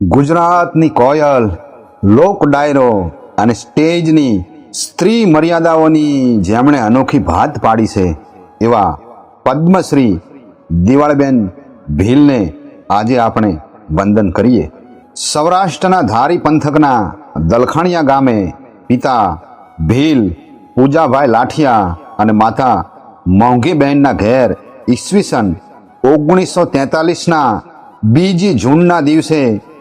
ગુજરાતની કોયલ, લોક ડાયરો અને સ્ટેજની સ્ત્રી મર્યાદાઓની જેમણે અનોખી ભાત પાડી છે, એવા પદ્મશ્રી દિવાળબેન ભીલને આજે આપણે વંદન કરીએ. સૌરાષ્ટ્રના ધારી પંથકના દલખાણિયા ગામે પિતા ભીલ, પૂજાભાઈ લાઠિયા અને માતા મોંઘીબહેનના ઘેર ઈસવીસન ઓગણીસો તેતાલીસના બીજી જૂનના દિવસે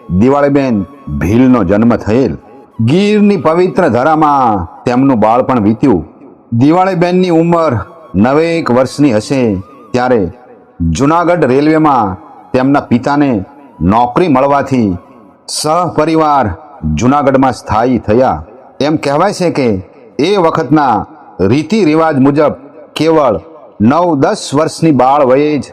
દિવાળીબેન ભીલનો જન્મ થયેલ. ગીરની પવિત્ર ધરામાં તેમનું બાળપણ વીત્યું. દિવાળીબેનની ઉંમર નવેક વર્ષની હશે ત્યારે જુનાગઢ રેલવેમાં તેમના પિતાને નોકરી મળવાથી સહપરિવાર જુનાગઢમાં સ્થાયી થયા. એમ કહેવાય છે કે એ વખતના રીતિ રિવાજ મુજબ કેવળ નવ દસ વર્ષની બાળ વયે જ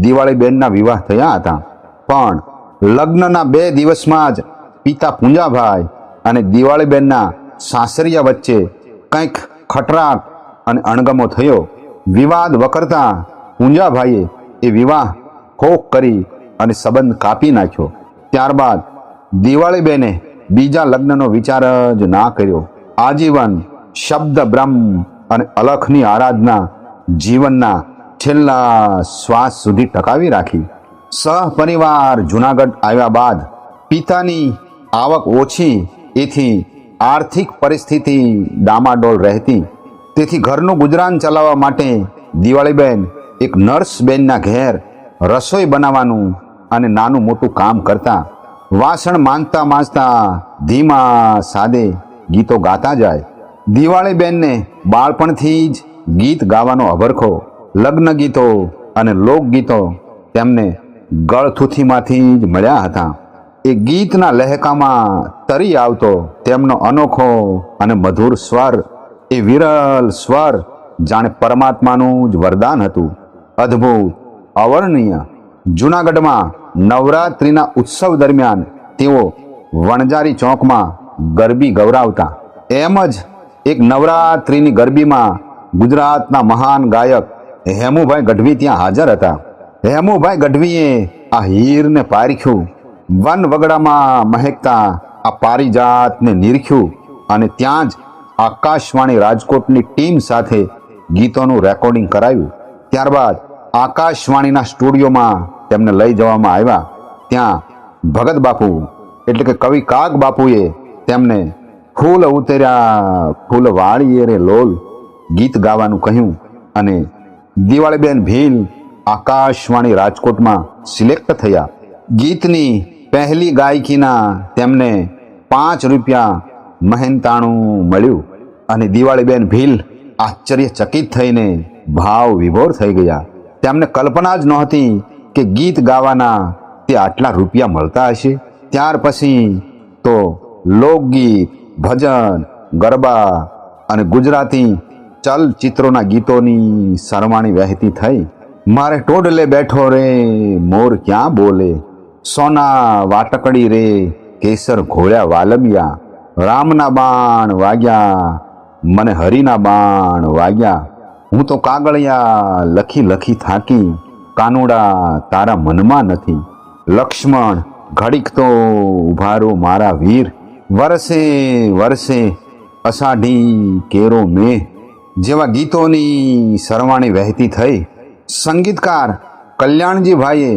દિવાળીબેનના વિવાહ થયા હતા. પણ લગ્નના બે દિવસમાં જ પિતા પૂંજાભાઈ અને દિવાળીબેનના સાસરિયા વચ્ચે કંઈક ખટરાક અને અણગમો થયો. વિવાદ વકરતા પૂંજાભાઈએ એ વિવાહ ખોખ કરી અને સંબંધ કાપી નાખ્યો. ત્યારબાદ દિવાળીબેને બીજા લગ્નનો વિચાર જ ના કર્યો. આજીવન શબ્દ બ્રહ્મ અને અલખની આરાધના જીવનના છેલ્લા શ્વાસ સુધી ટકાવી રાખી. સહપરિવાર જુનાગઢ આવ્યા બાદ પિતાની આવક ઓછી, એથી આર્થિક પરિસ્થિતિ ડામાડોળ રહેતી. તેથી ઘરનું ગુજરાન ચલાવવા માટે દિવાળીબેન એક નર્સ બેનના ઘેર રસોઈ બનાવવાનું અને નાનું મોટું કામ કરતા. વાસણ માંજતા માંજતા ધીમા સાદે ગીતો ગાતા જાય. દિવાળીબેનને બાળપણથી જ ગીત ગાવાનો અભરખો લગ્ન ગીતો અને લોકગીતો તેમને ગળથુથીમાંથી જ મળ્યા હતા. એ ગીતના લહેકામાં તરી આવતો તેમનો અનોખો અને મધુર સ્વર, એ વિરલ સ્વર, જાણે પરમાત્માનું જ વરદાન હતું. અદ્ભુત, અવર્ણનીય. જૂનાગઢમાં નવરાત્રિના ઉત્સવ દરમિયાન તેઓ વણજારી ચોકમાં ગરબી ગૌરાવતા. એમ જ એક નવરાત્રિની ગરબીમાં ગુજરાતના મહાન ગાયક હેમુભાઈ ગઢવી ત્યાં હાજર હતા. હેમુભાઈ ગઢવીએ આ હીરને પારખ્યું. વન વગડામાં મહેકતા આ પારિજાતને નિરખ્યું અને ત્યાં જ આકાશવાણી રાજકોટની ટીમ સાથે ગીતોનું રેકોર્ડિંગ કરાયું. ત્યારબાદ આકાશવાણીના સ્ટુડિયોમાં તેમને લઈ જવામાં આવ્યા. ત્યાં ભગત બાપુ, એટલે કે કવિ કાગ બાપુએ તેમને ફૂલ ઉતર્યા, ફૂલ વાળીએ રે લોલ ગીત ગાવાનું કહ્યું અને દિવાળીબેન ભીલ આકાશવાણી રાજકોટમાં સિલેક્ટ થયા. ગીતની પહેલી ગાયકીના તેમને પાંચ રૂપિયા મહેનતાણું મળ્યું અને દિવાળીબેન ભીલ આશ્ચર્યચકિત થઈને ભાવ વિભોર થઈ ગયા. તેમને કલ્પના જ નહોતી કે ગીત ગાવાના તે આટલા રૂપિયા મળતા હશે. ત્યાર પછી તો લોકગીત, ભજન, ગરબા અને ગુજરાતી ચલચિત્રોના ગીતોની સરવાણી વહેતી થઈ. મારે ટોડલે બેઠો રે, મોર ક્યાં બોલે? સોના વાટકડી રે, કેસર ઘોળ્યા વાલમિયા, રામના બાણ વાગ્યા, મને હરિના બાણ વાગ્યા. હું તો કાગળિયા લખી લખી થાકી, કાનુડા તારા મનમાં નથી. લક્ષ્મણ, ઘડીક તો ઉભારો મારા વીર. વરસે વરસે અષાઢી કેરો મેં જેવા ગીતોની સરવાણી વહેતી થઈ. સંગીતકાર કલ્યાણજીભાઈએ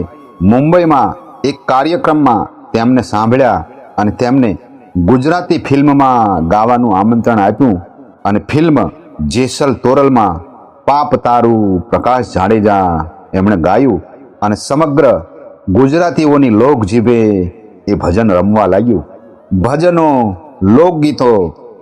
મુંબઈમાં એક કાર્યક્રમમાં તેમને સાંભળ્યા અને તેમને ગુજરાતી ફિલ્મમાં ગાવાનું આમંત્રણ આપ્યું અને ફિલ્મ જેસલ તોરલમાં પાપ તારું પ્રકાશ જાડેજા એમણે ગાયું અને સમગ્ર ગુજરાતીઓની લોકજીભે એ ભજન રમવા લાગ્યું. ભજનો, લોકગીતો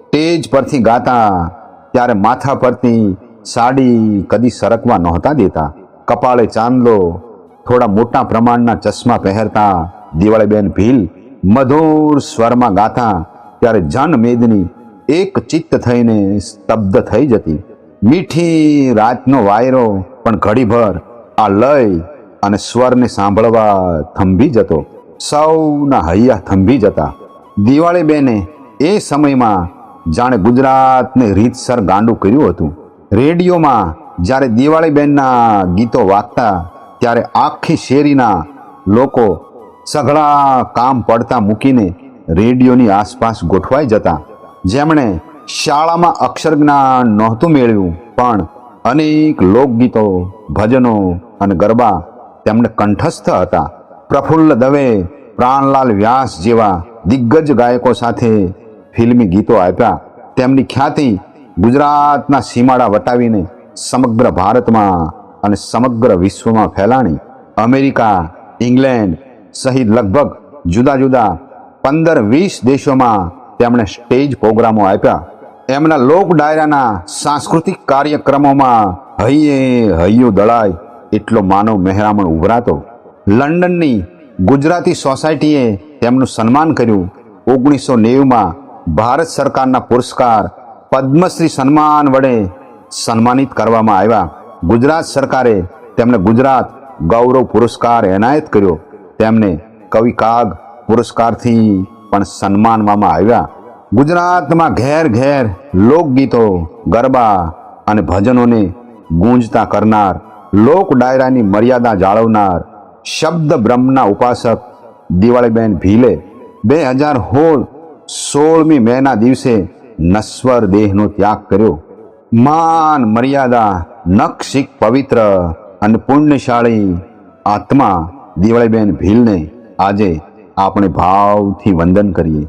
સ્ટેજ પરથી ગાતા, ત્યારે માથા પરથી સાડી કદી સરકવા નહોતા દેતા. કપાળે ચાંદલો, થોડા મોટા પ્રમાણના ચશ્મા પહેરતા દિવાળીબેન ભીલ મધુર સ્વરમાં ગાતા, ત્યારે જન મેદની એક ચિત્ત થઈને સ્તબ્ધ થઈ જતી. મીઠી રાતનો વાયરો પણ ઘડીભર આ લય અને સ્વરને સાંભળવા થંભી જતો. સૌના હૈયા થંભી જતા. દિવાળીબેને એ સમયમાં જાણે ગુજરાતને રીતસર ગાંડું કર્યું હતું. રેડિયોમાં જ્યારે દિવાળીબેનના ગીતો વાગતા, ત્યારે આખી શેરીના લોકો સઘળા કામ પડતા મૂકીને રેડિયોની આસપાસ ગોઠવાઈ જતા. જેમણે શાળામાં અક્ષર જ્ઞાન નહોતું મેળવ્યું, પણ અનેક લોકગીતો, ભજનો અને ગરબા તેમણે કંઠસ્થ હતા. પ્રફુલ્લ દવે, પ્રાણલાલ વ્યાસ જેવા દિગ્ગજ ગાયકો સાથે ફિલ્મી ગીતો આપ્યા. તેમની ખ્યાતિ ગુજરાતના સીમાડા વટાવીને સમગ્ર ભારતમાં અને સમગ્ર વિશ્વમાં ફેલાણી અમેરિકા, ઇંગ્લેન્ડ સહિત લગભગ જુદા જુદા પંદર વીસ દેશોમાં તેમણે સ્ટેજ પ્રોગ્રામો આપ્યા. એમના લોક ડાયરાના સાંસ્કૃતિક કાર્યક્રમોમાં હૈયે હૈયું દળાય એટલો માનવ મહેરામણ ઉભરાતો. લંડનની ગુજરાતી સોસાયટીએ તેમનું સન્માન કર્યું. ઓગણીસો નેવુંમાં ભારત સરકારના પુરસ્કાર, પદ્મશ્રી સન્માન વડે સન્માનિત કરવામાં આવ્યા. ગુજરાત સરકારે તેમને ગુજરાત ગૌરવ પુરસ્કાર એનાયત કર્યો. તેમને કવિ કાગ પુરસ્કારથી પણ સન્માનવામાં આવ્યા. ગુજરાતમાં ઘેર ઘેર લોકગીતો, ગરબા અને ભજનોને ગુંજતા કરનાર, લોક ડાયરાની મર્યાદા જાળવનાર, શબ્દ બ્રહ્મના ઉપાસક દિવાળીબેન ભીલે બે હજાર સોળ સોળમી મેના દિવસે નશ્વર દેહનો ત્યાગ કર્યો. માન મર્યાદા નક્ષિક પવિત્ર અને પુણ્યશાળી આત્મા દિવાળીબેન ભીલને આજે આપણે ભાવથી વંદન કરીએ.